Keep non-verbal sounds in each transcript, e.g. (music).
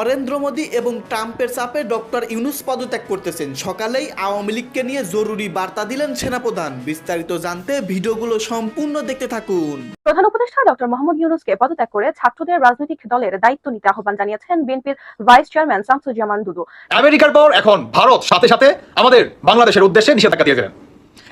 নরেন্দ্র মোদী এবং ট্রাম্পের চাপে ডক্টর ইউনুস পদত্যাগ করতেছেন। সকালেই আওয়ামী লীগকে নিয়ে জরুরি বার্তা দিলেন সেনাপ্রধান। বিস্তারিত জানতে ভিডিওগুলো সম্পূর্ণ দেখতে থাকুন। প্রধান উপদেষ্টা ডক্টর মোহাম্মদ ইউনুসকে পদত্যাগ করে ছাত্রদের রাজনৈতিক দলের দায়িত্ব নিতে আহ্বান জানিয়েছেন বিএনপির ভাইস চেয়ারম্যান শামসুজ্জামান দুদু। আমেরিকার পর এখন ভারত সাথে সাথে আমাদের বাংলাদেশের উদ্দেশ্যে নিষেধাজ্ঞা দিয়েছিলেন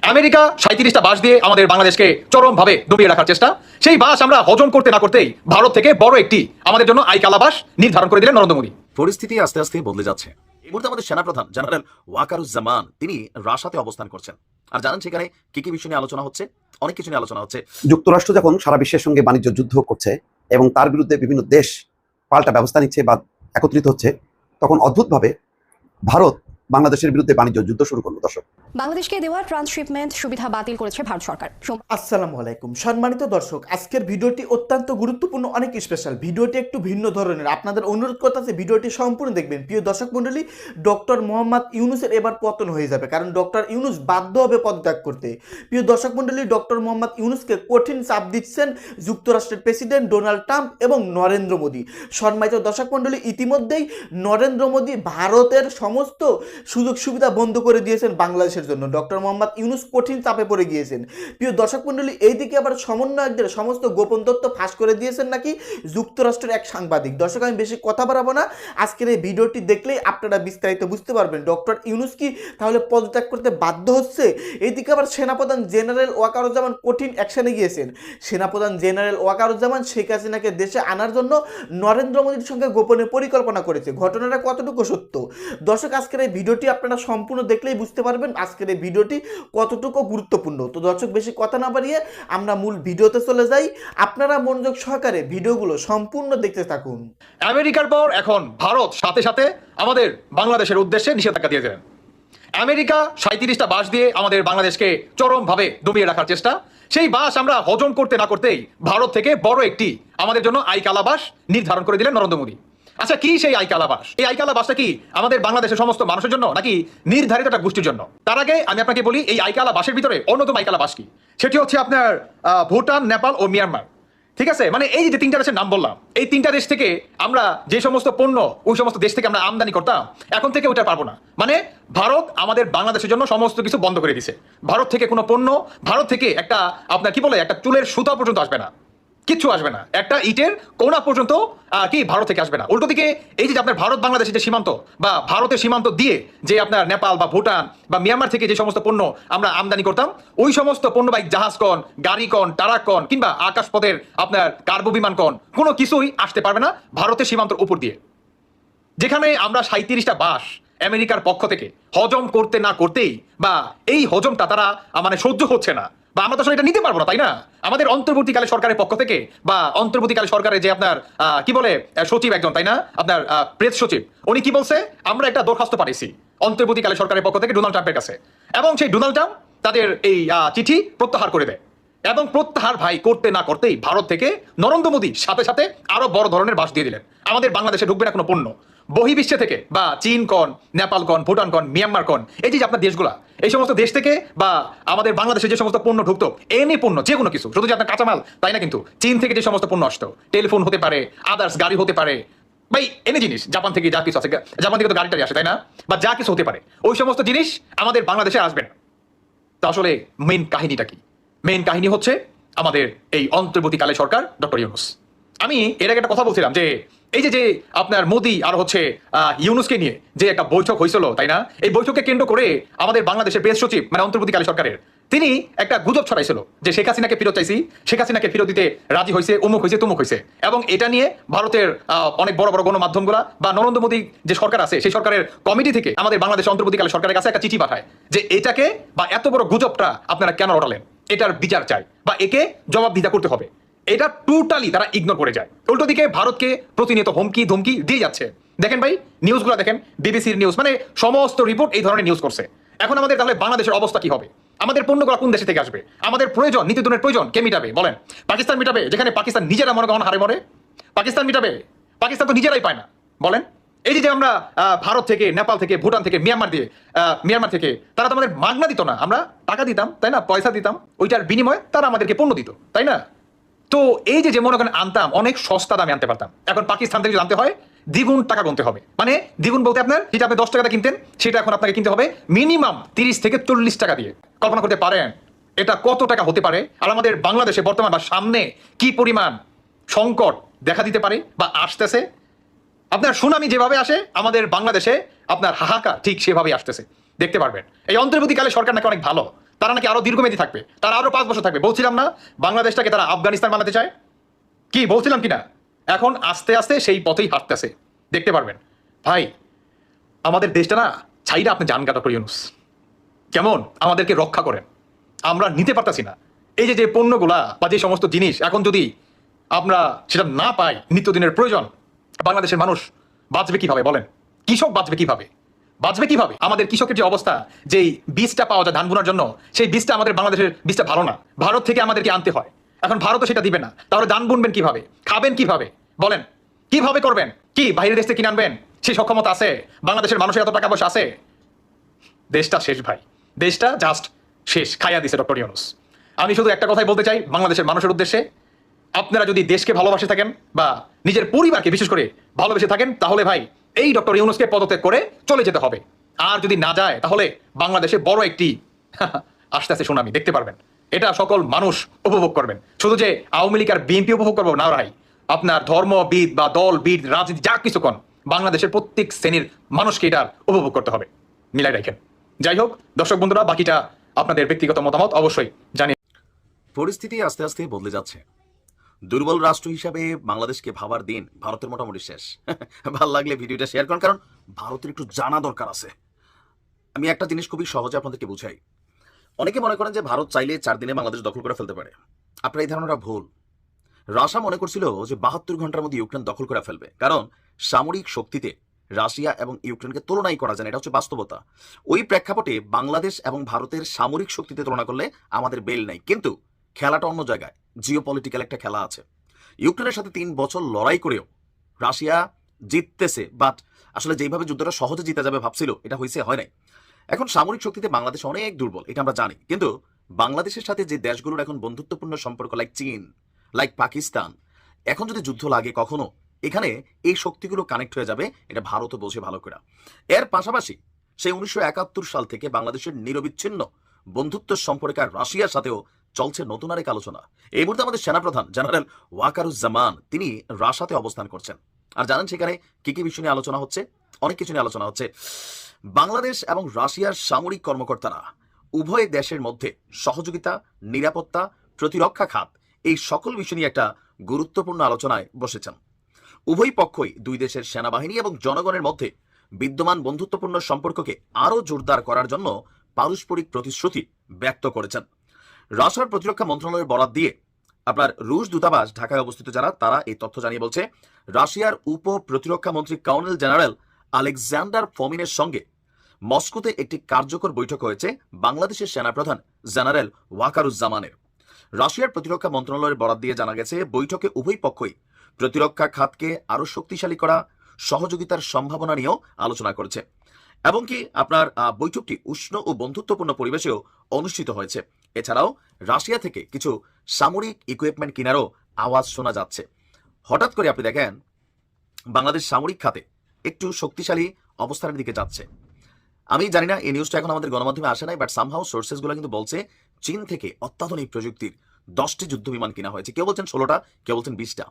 আমেরিকা সাঁত্রিশটা বাস দিয়ে আমাদের বাংলাদেশকে চরমভাবে ডুবিয়ে রাখার চেষ্টা। সেই বাস আমরা হজম করতে না করতেই ভারত থেকে বড় একটি আমাদের জন্য আইকালা বাস নির্ধারণ করে দিলেন নরেন্দ্র মোদী। পরিস্থিতি আস্তে আস্তে বদলে যাচ্ছে। এই মুহূর্তে আমাদের সেনাপ্রধান জেনারেল ওয়াকারুজ্জামান তিনি রাশাতে অবস্থান করছেন। আর জানেন সেখানে কি কি বিষয় নিয়ে আলোচনা হচ্ছে? অনেক কিছু নিয়ে আলোচনা হচ্ছে। যুক্তরাষ্ট্র যখন সারা বিশ্বের সঙ্গে বাণিজ্য যুদ্ধ করছে এবং তার বিরুদ্ধে বিভিন্ন দেশ পাল্টা ব্যবস্থা নিচ্ছে বা একত্রিত হচ্ছে তখন অদ্ভুতভাবে ভারত বাংলাদেশের বিরুদ্ধে বাণিজ্য যুদ্ধ শুরু করল দর্শক। বাংলাদেশকে দেওয়া ট্রান্সশিপমেন্ট সুবিধা বাতিল করেছে ভারত সরকার। আসসালামু আলাইকুম। সম্মানিত দর্শক আজকের ভিডিওটি অত্যন্ত গুরুত্বপূর্ণ অনেক স্পেশাল ভিডিওটি একটু ভিন্ন ধরনের। আপনাদের অনুরোধ করতেছে ভিডিওটি সম্পূর্ণ দেখবেন। প্রিয় দর্শক মণ্ডলী ডক্টর মোহাম্মদ ইউনুসের এবার পতন হয়ে যাবে কারণ ডক্টর ইউনুস বাধ্য হবে পদত্যাগ করতে। প্রিয় দর্শক মণ্ডলী ডক্টর মোহাম্মদ ইউনুসকে কঠিন চাপ দিচ্ছেন যুক্তরাষ্ট্রের প্রেসিডেন্ট ডোনাল্ড ট্রাম্প এবং নরেন্দ্র মোদী। সম্মানিত দর্শক মণ্ডলী ইতিমধ্যেই নরেন্দ্র মোদী ভারতের সমস্ত সুযোগ সুবিধা বন্ধ করে দিয়েছেন বাংলাদেশের জন্য। ডক্টর মোহাম্মদ ইউনুস কঠিন চাপে পড়ে গিয়েছেন। প্রিয় দর্শক মণ্ডলী, এইদিকে আবার সমন্বয়কদের সমস্ত গোপন তথ্য ফাঁস করে দিয়েছেন নাকি যুক্তরাষ্ট্রের এক সাংবাদিক। দর্শক, আমি বেশি কথা বাড়াবো না। আজকের এই ভিডিওটি দেখলেই আপনারা বিস্তারিত বুঝতে পারবেন। ডক্টর ইউনুস কি তাহলে পদত্যাগ করতে বাধ্য হচ্ছে? এইদিকে আবার সেনাপ্রধান জেনারেল ওয়াকারুজ্জামান কঠিন অ্যাকশনে গিয়েছেন। সেনাপ্রধান জেনারেল ওয়াকারুজ্জামান শেখ হাসিনাকে দেশে আনার জন্য নরেন্দ্র মোদীর সঙ্গে গোপনে পরিকল্পনা করেছে। ঘটনাটা কতটুকু সত্য? দর্শক, আজকের এই ভিডিওটি আপনারা সম্পূর্ণ দেখলেই বুঝতে পারবেন আজকের এই ভিডিওটি কতটুকু গুরুত্বপূর্ণ। তো দর্শক, বেশি কথা না বাড়িয়ে আমরা মূল ভিডিওতে চলে যাই। আপনারা মনোযোগ সহকারে ভিডিওগুলো সম্পূর্ণ দেখতে থাকুন। আমেরিকার পর এখন ভারত, সাথে সাথে আমাদের বাংলাদেশের উদ্দেশ্যে নিষেধাজ্ঞা দিয়েছিলেন আমেরিকা সাঁত্রিশটা বাস দিয়ে আমাদের বাংলাদেশকে চরমভাবে ডুবিয়ে রাখার চেষ্টা। সেই বাস আমরা হজম করতে না করতেই ভারত থেকে বড় একটি আমাদের জন্য আইকালা বাস নির্ধারণ করে দিলেন নরেন্দ্র মোদী। আচ্ছা কি সেই আইকালা বাস এই আইকালা বাসটা কি আমাদের বাংলাদেশের সমস্ত মানুষের জন্য নাকি নির্ধারিত একটা গোষ্ঠীর জন্য? তার আগে আমি আপনাকে বলি, এই আইকালা বাসের ভিতরে অন্যতম আইকালা বাস কি? সেটি হচ্ছে আপনার ভুটান, নেপাল ও মিয়ানমার। ঠিক আছে? মানে এই যে তিনটা দেশের নাম বললাম, এই তিনটা দেশ থেকে আমরা যে সমস্ত পণ্য, ওই সমস্ত দেশ থেকে আমরা আমদানি করতাম, এখন থেকে ওটা পারব না। মানে ভারত আমাদের বাংলাদেশের জন্য সমস্ত কিছু বন্ধ করে দিছে। ভারত থেকে কোনো পণ্য, ভারত থেকে একটা, আপনার কি বলে, একটা চুলের সুতা পর্যন্ত আসবে না। কিচ্ছু আসবে না। একটা ইটের কোনা পর্যন্ত কি ভারত থেকে আসবে না। উল্টো দিকে, এই যে আপনার ভারত বাংলাদেশের যে সীমান্ত বা ভারতের সীমান্ত দিয়ে যে আপনার নেপাল বা ভুটান বা মিয়ানমার থেকে যে সমস্ত পণ্য আমরা আমদানি করতাম, ওই সমস্ত পণ্য বাইক জাহাজ কন গাড়ি কন টারাক কন কিংবা আকাশপথের আপনার কার্গো বিমান কন কোনো কিছুই আসতে পারবে না ভারতের সীমান্তের উপর দিয়ে। যেখানে আমরা সাঁত্রিশটা বাস আমেরিকার পক্ষ থেকে হজম করতে না করতেই বা এই হজমটা তারা মানে সহ্য হচ্ছে না। বা আমরা তো আসলে এটা নিতে পারব না, তাই না? আমাদের অন্তর্বর্তীকালে সরকারের পক্ষ থেকে বা অন্তর্বর্তীকালে সরকারের যে আপনার কি বলে সচিব একজন, তাই না? আপনার প্রেস সচিব, উনি কি বলছে? আমরা একটা দরখাস্ত পাঠিয়েছি অন্তর্বর্তীকালে সরকারের পক্ষ থেকে ডোনাল্ড ট্রাম্পের কাছে। এবং সেই ডোনাল্ড ট্রাম্প তাদের এই চিঠি প্রত্যাহার করে দেয়। এবং প্রত্যাহার ভাই করতে না করতেই ভারত থেকে নরেন্দ্র মোদী সাথে সাথে আরও বড় ধরনের বাস দিয়ে দিলেন। আমাদের বাংলাদেশে ঢুকবে না কোনো পণ্য। বহির্বিশ্বে থেকে, বা চীন কন, নেপাল কন, ভুটান কন, মিয়ানমার কন, এই যে আপনার দেশগুলা, এই সমস্ত দেশ থেকে, বা আমাদের বাংলাদেশে যে সমস্ত পণ্য ঢুকতো এনে পণ্য যে কোনো কিছু, শুধু যে আপনার কাঁচামাল, তাই না কিন্তু? চীন থেকে যে সমস্ত পণ্য আসতো, টেলিফোন হতে পারে আদার্স গাড়ি হতে পারে, ভাই এনে জিনিস, জাপান থেকে যা কিছু আছে, জাপান থেকে তো গাড়ি টাড়ি আসে, তাই না? বা যা কিছু হতে পারে, ওই সমস্ত জিনিস আমাদের বাংলাদেশে আসবে না। তো আসলে মেন কাহিনীটা কি? মেন কাহিনী হচ্ছে আমাদের এই অন্তর্বর্তীকালে সরকার ডক্টর ইউনুস। আমি এর আগে একটা কথা বলছিলাম যে এই যে আপনার মোদি আর হচ্ছে ইউনুসকে নিয়ে যে একটা বৈঠক হয়েছিল, তাই না? এই বৈঠককে কেন্দ্র করে আমাদের বাংলাদেশের প্রেস সচিব মানে অন্তর্বর্তীকালে সরকারের, তিনি একটা গুজব ছড়াইছিল যে শেখ হাসিনাকে ফেরত চাইছি, শেখ হাসিনাকে ফেরত দিতে রাজি হয়েছে অমুক হয়েছে, তুমুক হয়েছে। এবং এটা নিয়ে ভারতের অনেক বড় বড় গণমাধ্যমগুলা বা নরেন্দ্র মোদী যে সরকার আছে, সেই সরকারের কমিটি থেকে আমাদের বাংলাদেশ অন্তর্বর্তীকালে সরকারের কাছে একটা চিঠি পাঠায় যে এটাকে বা এত বড় গুজবটা আপনারা কেন রটালেন? এটার বিচার চাই বা একে জবাবদিহিতা করতে হবে। এটা টোটালি তারা ইগনোর করে যায়। উল্টো দিকে ভারতকে প্রতিনিয়ত হুমকি, ধমকি দিয়ে যাচ্ছে। দেখেন ভাই নিউজগুলো দেখেন, বিবিসির নিউজ মানে সমস্ত রিপোর্ট এই ধরনের নিউজ করছে। এখন আমাদের তাহলে বাংলাদেশের অবস্থা কি হবে? আমাদের পণ্যগুলো কোন দেশে থেকে আসবে? আমাদের প্রয়োজন নিত্যদিনের প্রয়োজন, কে মিটাবে? বলেন। পাকিস্তান মিটাবে, যেখানে পাকিস্তান নিজেরা মনে কখন হারে মরে। পাকিস্তান মিটাবে, পাকিস্তান তো নিজেরাই পায় না। বলেন। এই যে আমরা ভারত থেকে, নেপাল থেকে, ভুটান থেকে, মিয়ানমার দিয়ে মিয়ানমার থেকে, তারা তো আমাদের মাগনা দিত না। আমরা টাকা দিতাম, তাই না? পয়সা দিতাম। ওইটার বিনিময়ে তারা আমাদেরকে পণ্য দিত, তাই না? তো এই যে মনে করেন আনতাম, অনেক সস্তা দামে আনতে পারতাম। এখন পাকিস্তান থেকে যদি আনতে হয়, দ্বিগুণ টাকা গুনতে হবে। মানে দ্বিগুণ বলতে আপনার, যেটা আপনি দশ টাকাটা কিনতেন, সেটা এখন আপনাকে কিনতে হবে মিনিমাম তিরিশ থেকে চল্লিশ টাকা দিয়ে। কল্পনা করতে পারেন, এটা কত টাকা হতে পারে? আর আমাদের বাংলাদেশে বর্তমান বা সামনে কি পরিমাণ সংকট দেখা দিতে পারে বা আসতেছে? আপনার সুনামি যেভাবে আসে, আমাদের বাংলাদেশে আপনার হাহাকার ঠিক সেভাবেই আসতেছে। দেখতে পারবেন। এই অন্তর্বর্তীকালে সরকার নাকি অনেক ভালো। তারা নাকি আরও দীর্ঘমেয়াদী থাকবে, তারা আরও পাঁচ বছর থাকবে। বলছিলাম না বাংলাদেশটাকে তারা আফগানিস্তান বানাতে চায়? কি, বলছিলাম কিনা? এখন আস্তে আস্তে সেই পথেই হাঁটতেছে। দেখতে পারবেন। ভাই, আমাদের দেশটা না চাইরা আপনি জান ডক্টর ইউনুস। কেমন? আমাদেরকে রক্ষা করেন। আমরা নিতে পারতাছি না। এই যে যে পণ্যগুলা বা যে সমস্ত জিনিস এখন যদি আমরা সেটা না পাই, নিত্যদিনের প্রয়োজন, বাংলাদেশের মানুষ বাঁচবে কীভাবে বলেন? কৃষক বাঁচবে কীভাবে? বাঁচবে কীভাবে? আমাদের কৃষকের যে অবস্থা, যেই বীজটা পাওয়া যায় ধান বোনার জন্য, সেই বীজটা আমাদের বাংলাদেশের বীজটা ভালো না। ভারত থেকে আমাদেরকে আনতে হয়। এখন ভারতও সেটা দিবে না। তাহলে ধান বুনবেন কীভাবে? খাবেন কীভাবে? বলেন, কীভাবে করবেন? কি, বাইরের দেশ থেকে কিনে আনবেন? সেই সক্ষমতা আছে? বাংলাদেশের মানুষের এত টাকা পয়সা আছে? দেশটা শেষ ভাই। দেশটা জাস্ট শেষ। খাইয়া দিছে ডক্টর ইউনুস। আমি শুধু একটা কথাই বলতে চাই, বাংলাদেশের মানুষের উদ্দেশ্যে। আপনারা যদি দেশকে ভালোবাসে থাকেন বা নিজের পরিবারকে বিশেষ করে ভালোবেসে থাকেন, তাহলে ভাই এই ডক্টর ইউনুসকে পদত্যাগ করে চলে যেতে হবে। আর যদি না যায়, তাহলে বাংলাদেশে বড় একটি (laughs) আস্তে আস্তে সুনামি, দেখতে পারবেন। এটা সকল মানুষ উপভোগ করবেন। শুধু যে আওয়ামী লীগ আর বিএনপি উপভোগ করব না রাই আপনার ধর্মবিদ বা দল, বিদ, রাজনীতি, যা কিছু কোন, বাংলাদেশের প্রত্যেক শ্রেণির মানুষকে এটার উপভোগ করতে হবে। মিলাই রাখেন। যাই হোক, দর্শক বন্ধুরা, বাকিটা আপনাদের ব্যক্তিগত মতামত অবশ্যই জানিয়ে পরিস্থিতি আস্তে আস্তে বদলে যাচ্ছে। দুর্বল রাষ্ট্র হিসাবে বাংলাদেশকে ভাবার দিন ভারতের মোটামুটি শেষ। ভালো লাগলে ভিডিওটা শেয়ার করুন, কারণ ভারতের একটু জানা দরকার আছে। আমি একটা জিনিস খুবই সহজে আপনাদেরকে বুঝাই। অনেকে মনে করেন যে ভারত চাইলে চার দিনে বাংলাদেশ দখল করে ফেলতে পারে। আপনার এই ধারণাটা ভুল। রাশিয়া মনে করছিল যে বাহাত্তর ঘণ্টার মধ্যে ইউক্রেন দখল করে ফেলবে, কারণ সামরিক শক্তিতে রাশিয়া এবং ইউক্রেনকে তুলনাই করা যায় না, এটা হচ্ছে বাস্তবতা। ওই প্রেক্ষাপটে বাংলাদেশ এবং ভারতের সামরিক শক্তিতে তুলনা করলে আমাদের বেল নাই। কিন্তু খেলাটা অন্য জায়গায়। জিও পলিটিক্যাল একটা খেলা আছে। ইউক্রেনের সাথে তিন বছর লড়াই করেও রাশিয়া জিততেছে বাট আসলে যেভাবে যুদ্ধটা সহজে জিতে যাবে ভাবছিল, এটা হয়েছে হয় নাই। এখন সামরিক শক্তিতে বাংলাদেশ অনেক দুর্বল, এটা আমরা জানি। কিন্তু বাংলাদেশের সাথে যে দেশগুলোর এখন বন্ধুত্বপূর্ণ সম্পর্ক লাইক চীন লাইক পাকিস্তান, এখন যদি যুদ্ধ লাগে কখনো, এখানে এই শক্তিগুলো কানেক্ট হয়ে যাবে, এটা ভারতও বোঝে ভালো করে। এর পাশাপাশি সেই উনিশশো একাত্তর সাল থেকে বাংলাদেশের নিরবিচ্ছিন্ন বন্ধুত্ব সম্পর্কে আর রাশিয়ার সাথেও চলছে নতুন আরেক আলোচনা। এই মুহূর্তে আমাদের সেনাপ্রধান জেনারেল ওয়াকারুজ্জামান, তিনি রাশাতে অবস্থান করছেন। আর জানেন সেখানে কি কি বিষয় নিয়ে আলোচনা হচ্ছে? অনেক কিছু নিয়ে আলোচনা হচ্ছে। বাংলাদেশ এবং রাশিয়ার সামরিক কর্মকর্তারা উভয় দেশের মধ্যে সহযোগিতা, নিরাপত্তা, প্রতিরক্ষা খাত, এই সকল বিষয় নিয়ে একটা গুরুত্বপূর্ণ আলোচনায় বসেছেন। উভয় পক্ষই দুই দেশের সেনাবাহিনী এবং জনগণের মধ্যে বিদ্যমান বন্ধুত্বপূর্ণ সম্পর্ককে আরও জোরদার করার জন্য পারস্পরিক প্রতিশ্রুতি ব্যক্ত করেছেন। রাশিয়ার প্রতিরক্ষা মন্ত্রণালয়ের বরাত দিয়ে আপনার রুশ দূতাবাস ঢাকায় অবস্থিত যারা তারা এই তথ্য জানিয়ে বলছে রাশিয়ার উপ প্রতিরক্ষা মন্ত্রী কর্নেল জেনারেল আলেকজান্ডার ফমিনের সঙ্গে মস্কোতে একটি কার্যকর বৈঠক হয়েছে বাংলাদেশের সেনাপ্রধান জেনারেল ওয়াকারুজ্জামানের। রাশিয়ার প্রতিরক্ষা মন্ত্রণালয়ের বরাত দিয়ে জানা গেছে বৈঠকে উভয় পক্ষই প্রতিরক্ষা খাতকে আরও শক্তিশালী করা সহযোগিতার সম্ভাবনা নিয়েও আলোচনা করেছে। এমনকি আপনার আহ, বৈঠকটি উষ্ণ ও বন্ধুত্বপূর্ণ পরিবেশেও অনুষ্ঠিত হয়েছে। এছাড়াও রাশিয়া থেকে কিছু সামরিক ইকুইপমেন্ট কেনারও আওয়াজ শোনা যাচ্ছে। হঠাৎ করে আপনি দেখেন, বাংলাদেশ সামরিক খাতে একটু শক্তিশালী অবস্থানের দিকে যাচ্ছে। আমি জানি না, এই নিউজটা এখন আমাদের গণমাধ্যমে আসে নাই বাট সামহাউ সোর্সেসগুলো কিন্তু বলছে চীন থেকে অত্যাধুনিক প্রযুক্তির দশটি যুদ্ধ বিমান কেনা হয়েছে। কেউ বলছেন ষোলোটা, কেউ বলছেন বিশটা।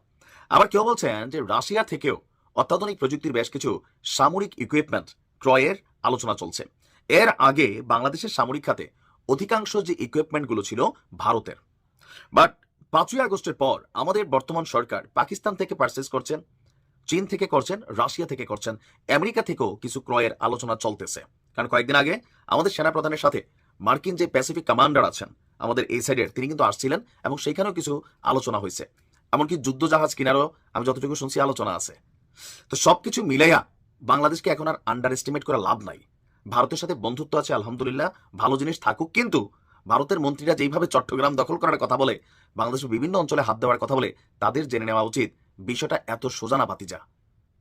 আবার কেউ বলছেন যে রাশিয়া থেকেও অত্যাধুনিক প্রযুক্তির বেশ কিছু সামরিক ইকুইপমেন্ট ক্রয়ের আলোচনা চলছে। এর আগে বাংলাদেশের সামরিক খাতে অধিকাংশ যে ইকুইপমেন্টগুলো ছিল ভারতের। বাট পাঁচই আগস্টের পর আমাদের বর্তমান সরকার পাকিস্তান থেকে পারচেস করছেন, চীন থেকে করছেন, রাশিয়া থেকে করছেন, আমেরিকা থেকেও কিছু ক্রয়ের আলোচনা চলতেছে। কারণ কয়েকদিন আগে আমাদের সেনাপ্রধানের সাথে মার্কিন যে প্যাসিফিক কমান্ডার আছেন, আমাদের এই সাইডের তিনি কিন্তু আসছিলেন এবং সেইখানেও কিছু আলোচনা হয়েছে। এমনকি যুদ্ধ জাহাজ কিনারও আমি যতটুকু শুনছি আলোচনা আছে। তো সবকিছু মিলাইয়া বাংলাদেশকে এখন আর আন্ডার এস্টিমেট করে লাভ নাই। ভারতের সাথে বন্ধুত্ব আছে, আলহামদুলিল্লাহ, ভালো জিনিস থাকুক। কিন্তু ভারতের মন্ত্রীরা যেইভাবে চট্টগ্রাম দখল করার কথা বলে, বাংলাদেশের বিভিন্ন অঞ্চলে হাত দেওয়ার কথা বলে, তাদের জেনে নেওয়া উচিত বিষয়টা এত সোজা না বাতিজা।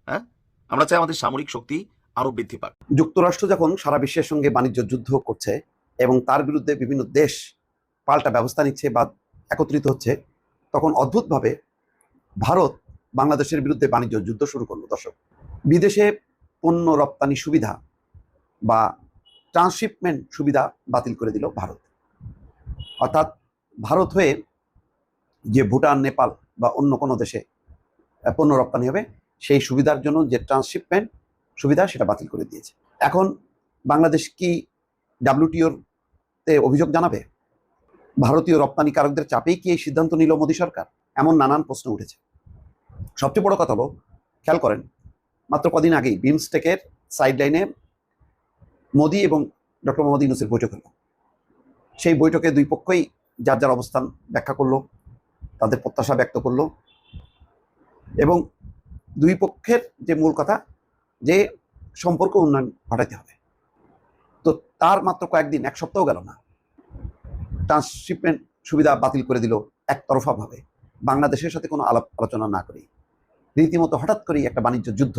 হ্যাঁ? আমরা চাই আমাদের সামরিক শক্তি আরও বৃদ্ধি পাক। যুক্তরাষ্ট্র যখন সারা বিশ্বের সঙ্গে বাণিজ্য যুদ্ধ করছে এবং তার বিরুদ্ধে বিভিন্ন দেশ পাল্টা ব্যবস্থা নিচ্ছে বা একত্রিত হচ্ছে, তখন অদ্ভুতভাবে ভারত বাংলাদেশের বিরুদ্ধে বাণিজ্য যুদ্ধ শুরু করল। দর্শক, বিদেশে পণ্য রপ্তানি সুবিধা বা ট্রান্সশিপমেন্ট সুবিধা বাতিল করে দিল ভারত। অর্থাৎ ভারত হয়ে যে ভুটান, নেপাল বা অন্য কোনো দেশে পণ্য রপ্তানি হবে, সেই সুবিধার জন্য যে ট্রান্সশিপমেন্ট সুবিধা সেটা বাতিল করে দিয়েছে। এখন বাংলাদেশ কি ডাব্লিউটিওর তে অভিযোগ জানাবে? ভারতীয় রপ্তানিকারকদের চাপেই কি এই সিদ্ধান্ত নিল মোদী সরকার? এমন নানান প্রশ্ন উঠেছে। সবচেয়ে বড় কথা হলো, খেয়াল করেন, মাত্র কদিন আগেই বিমস্টেকের সাইডলাইনে মোদী এবং ডক্টর মোহাম্মদ ইউনুসের বৈঠক হলো। সেই বৈঠকে দুই পক্ষই যার যার অবস্থান ব্যাখ্যা করল, তাদের প্রত্যাশা ব্যক্ত করল এবং দুই পক্ষের যে মূল কথা, যে সম্পর্ক উন্নয়ন ঘটাতে হবে। তো তার মাত্র কয়েকদিন, এক সপ্তাহ গেল না, ট্রান্সশিপমেন্ট সুবিধা বাতিল করে দিল একতরফাভাবে। বাংলাদেশের সাথে কোনো আলাপ আলোচনা না করেই, রীতিমতো হঠাৎ করেই একটা বাণিজ্য যুদ্ধ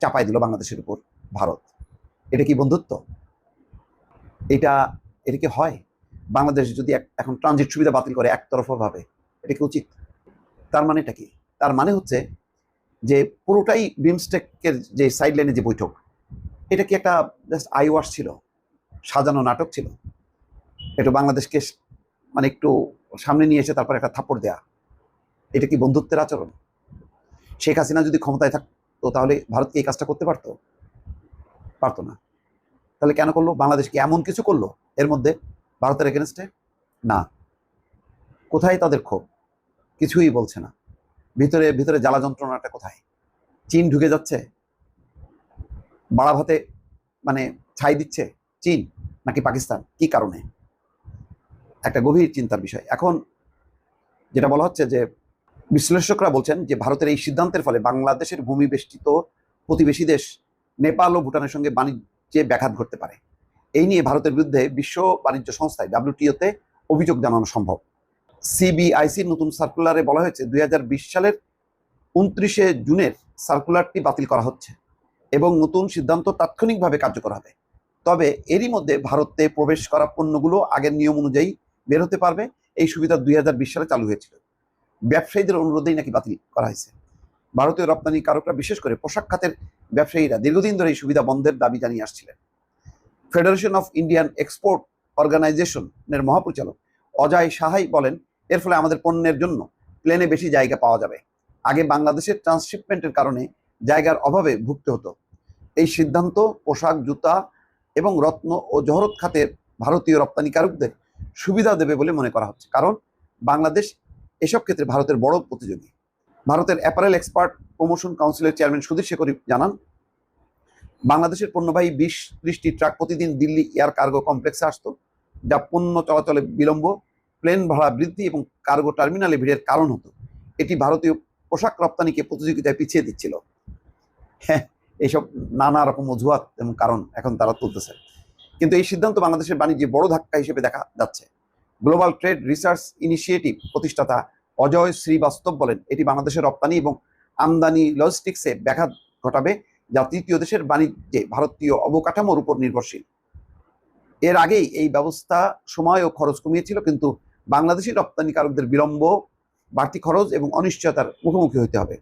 চাপাই দিল বাংলাদেশের উপর ভারত। এটা কি বন্ধুত্ব? এটা এটা কি হয়? বাংলাদেশ যদি এখন ট্রানজিট সুবিধা বাতিল করে একতরফাভাবে, এটা কি উচিত? তার মানেটা কি? তার মানে হচ্ছে যে পুরোটাই বিমস্টেকের যে সাইডলাইনে যে বৈঠক, এটা কি একটা জাস্ট আই ওয়াশ ছিল? সাজানো নাটক ছিল? একটু বাংলাদেশকে মানে একটু সামনে নিয়ে এসে তারপর একটা থাপ্পড় দেয়া, এটা কি বন্ধুত্বের আচরণ? শেখ হাসিনা যদি ক্ষমতায় থাকতো, তাহলে ভারতকে এই কাজটা করতে পারতো? পারতো না। তাহলে কেন করল? বাংলাদেশ কি এমন কিছু করল? এর মধ্যে ভারতের এগেনস্টে না। কোথায় তাদের ক্ষোভ? কিছুই বলছে না। ভিতরে ভিতরে জ্বালা যন্ত্রণাটা কোথায়? চীন ঢুকে যাচ্ছে? বাড়া ভাতে মানে ছাই দিচ্ছে? চীন নাকি পাকিস্তান? কি কারণে? একটা গভীর চিন্তার বিষয়। এখন যেটা বলা হচ্ছে যে, বিশ্লেষকরা বলছেন যে, ভারতের এই সিদ্ধান্তের ফলে বাংলাদেশের ভূমি বেষ্টিত প্রতিবেশী দেশ নেপাল ও ভুটানের সঙ্গে বাণিজ্যে ব্যাঘাত ঘটতে পারে। এই নিয়ে ভারতের বিরুদ্ধে বিশ্ব বাণিজ্য সংস্থায় ডাব্লিউটিওতে অভিযোগ জানানো সম্ভব। সিবিআইসির নতুন সার্কুলারে বলা হয়েছে, দুই সালের উনত্রিশে জুনের সার্কুলারটি বাতিল করা হচ্ছে এবং নতুন সিদ্ধান্ত তাৎক্ষণিকভাবে কার্যকর হবে। তবে এরই মধ্যে ভারতে প্রবেশ করা পণ্যগুলো আগের নিয়ম অনুযায়ী বের হতে পারবে। এই সুবিধা দুই হাজার বিশ সালে চালু হয়েছিল। ব্যবসায়ীদের অনুরোধেই নাকি বাতিল করা হয়েছে। ভারতীয় রপ্তানিকারকরা বিশেষ করে পোশাক খাতের ব্যবসায়ীরা দীর্ঘদিন ধরে এই সুবিধা বন্ধের দাবি জানিয়ে আসছিলেন। ফেডারেশন অফ ইন্ডিয়ান এক্সপোর্ট অর্গানাইজেশনের মহাপরিচালক অজয় সাহাই বলেন, এর ফলে আমাদের পণ্যের জন্য প্লেনে বেশি জায়গা পাওয়া যাবে। আগে বাংলাদেশের ট্রান্সশিপমেন্টের কারণে জায়গার অভাবে ভুগতে হতো। এই সিদ্ধান্ত, পোশাক, জুতা এবং রত্ন ও জহরত খাতের ভারতীয় রপ্তানিকারকদের সুবিধা দেবে বলে মনে করা হচ্ছে। কারণ বাংলাদেশ এসব ক্ষেত্রে ভারতের বড় প্রতিযোগী। ভারতের অ্যাপারেল এক্সপার্ট প্রমোশন কাউন্সিলের চেয়ারম্যান সুধীর শেখরী জানান, বাংলাদেশের পণ্যবাহী বিশ, ত্রিশটি ট্রাক প্রতিদিন দিল্লি এয়ার কার্গো কমপ্লেক্সে আসতো, যা পণ্য চলাচলে বিলম্ব প্লেন ভাড়া বৃদ্ধি এবং কার্গো টার্মিনালে ভিড়ের কারণ হতো। এটি ভারতীয় পোশাক রপ্তানিকে প্রতিযোগিতায় পিছিয়ে দিচ্ছিল। হ্যাঁ এইসব নানা রকম অজুহাত এবং কারণ এখন তারা তুলতেছে। কিন্তু এই সিদ্ধান্ত বাংলাদেশের বাণিজ্যে বড় ধাক্কা হিসেবে দেখা যাচ্ছে। গ্লোবাল ট্রেড রিসার্চ ইনিশিয়েটিভ প্রতিষ্ঠাতা অজয় শ্রীবাস্তব বলেন, এটি বাংলাদেশের রপ্তানি এবং আমদানি লজিস্টিক্সে ব্যাঘাত ঘটাবে যা তৃতীয় দেশের বাণিজ্যে ভারতীয় অবকাঠামোর উপর নির্ভরশীল। এর আগেই এই ব্যবস্থা সময় ও খরচ কমিয়েছিল, কিন্তু বাংলাদেশি রপ্তানিকারকদের বিলম্ব, বাড়তি খরচ এবং অনিশ্চয়তার মুখোমুখি হতে হবে।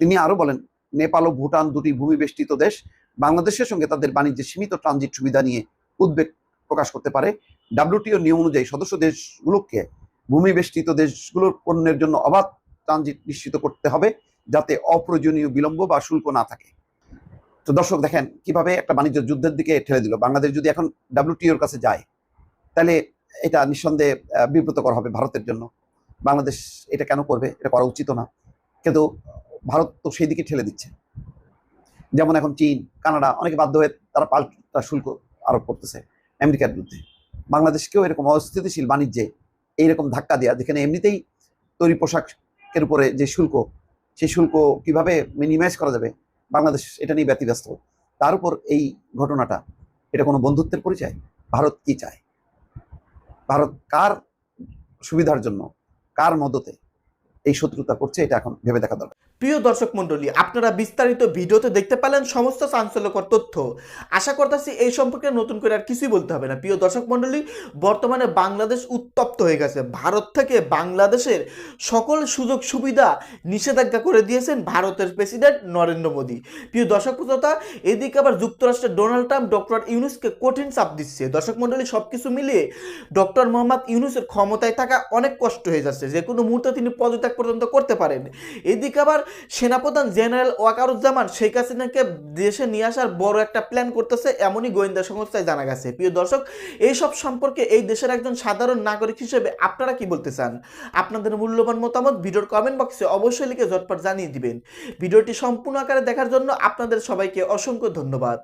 তিনি আরও বলেন, নেপাল ও ভুটান দুটি ভূমি বেষ্টিত দেশ, বাংলাদেশের সঙ্গে তাদের বাণিজ্যে সীমিত ট্রানজিট সুবিধা নিয়ে উদ্বেগ প্রকাশ করতে পারে। ডাব্লিউটিও নিয়ম অনুযায়ী সদস্য দেশগুলোকে ভূমি বেষ্টিত দেশগুলোর পণ্যের জন্য অবাধ ট্রানজিট নিশ্চিত করতে হবে যাতে অপ্রয়োজনীয় বিলম্ব বা শুল্ক না থাকে। তো দর্শক, দেখেন কীভাবে একটা বাণিজ্য যুদ্ধের দিকে ঠেলে দিল। বাংলাদেশ যদি এখন ডাব্লিউটিওর কাছে যায়, তাহলে এটা নিঃসন্দেহে বিব্রতকর হবে ভারতের জন্য। বাংলাদেশ এটা কেন করবে? এটা করা উচিত না। কিন্তু ভারত তো সেই দিকে ঠেলে দিচ্ছে। যেমন এখন চীন, কানাডা অনেকে বাধ্য হয়ে তারা পাল্টা শুল্ক আরোপ করতেছে, আমেরিকার বিরুদ্ধে। বাংলাদেশকেও এরকম অস্থিতিশীল বাণিজ্যে এইরকম ধাক্কা দেওয়া যেখানে এমনিতেই তৈরি পোশাকের উপরে যে শুল্ক, সেই শুল্ক কীভাবে মিনিমাইজ করা যাবে? বাংলাদেশ এটা নিয়ে ব্যতিব্যস্ত। তার উপর এই ঘটনাটা, এটা কোনো বন্ধুত্বের পরিচয়? ভারত কি চায়? ভারত কার সুবিধার জন্য, কার মদতে এই শত্রুতা করছে, এটা এখন ভেবে দেখা দরকার। প্রিয় দর্শক মণ্ডলী, আপনারা বিস্তারিত ভিডিওতে দেখতে পেলেন সমস্ত চাঞ্চল্যকর তথ্য। আশা করতেছি এই সম্পর্কে নতুন করে আর কিছুই বলতে হবে না। প্রিয় দর্শক মণ্ডলী, বর্তমানে বাংলাদেশ উত্তপ্ত হয়ে গেছে। ভারত থেকে বাংলাদেশের সকল সুযোগ সুবিধা নিষেধাজ্ঞা করে দিয়েছেন ভারতের প্রেসিডেন্ট নরেন্দ্র মোদী। প্রিয় দর্শক শ্রোতা, এদিকে আবার যুক্তরাষ্ট্রের ডোনাল্ড ট্রাম্প, ডক্টর ইউনুসকে কঠিন চাপ দিচ্ছে। দর্শক মন্ডলী সব কিছু মিলিয়ে ডক্টর মোহাম্মদ ইউনুসের ক্ষমতায় থাকা অনেক কষ্ট হয়ে যাচ্ছে। যে কোনো মুহূর্তে তিনি পদত্যাগ পর্যন্ত করতে পারেন। এদিকে আবার সেনাপ্রধান জেনারেল ওয়াকারুজ্জামান শেখ হাসিনাকে দেশে নিয়ে আসার বড় একটা প্ল্যান করতেছে এমনই গোয়েন্দা সংস্থায় জানা গেছে। প্রিয় দর্শক, এইসব সম্পর্কে এই দেশের একজন সাধারণ নাগরিক হিসেবে আপনারা কি বলতে চান? আপনাদের মূল্যবান মতামত ভিডিওর কমেন্ট বক্সে অবশ্যই লিখে ঝটপট জানিয়ে দিবেন। ভিডিওটি সম্পূর্ণ আকারে দেখার জন্য আপনাদের সবাইকে অসংখ্য ধন্যবাদ।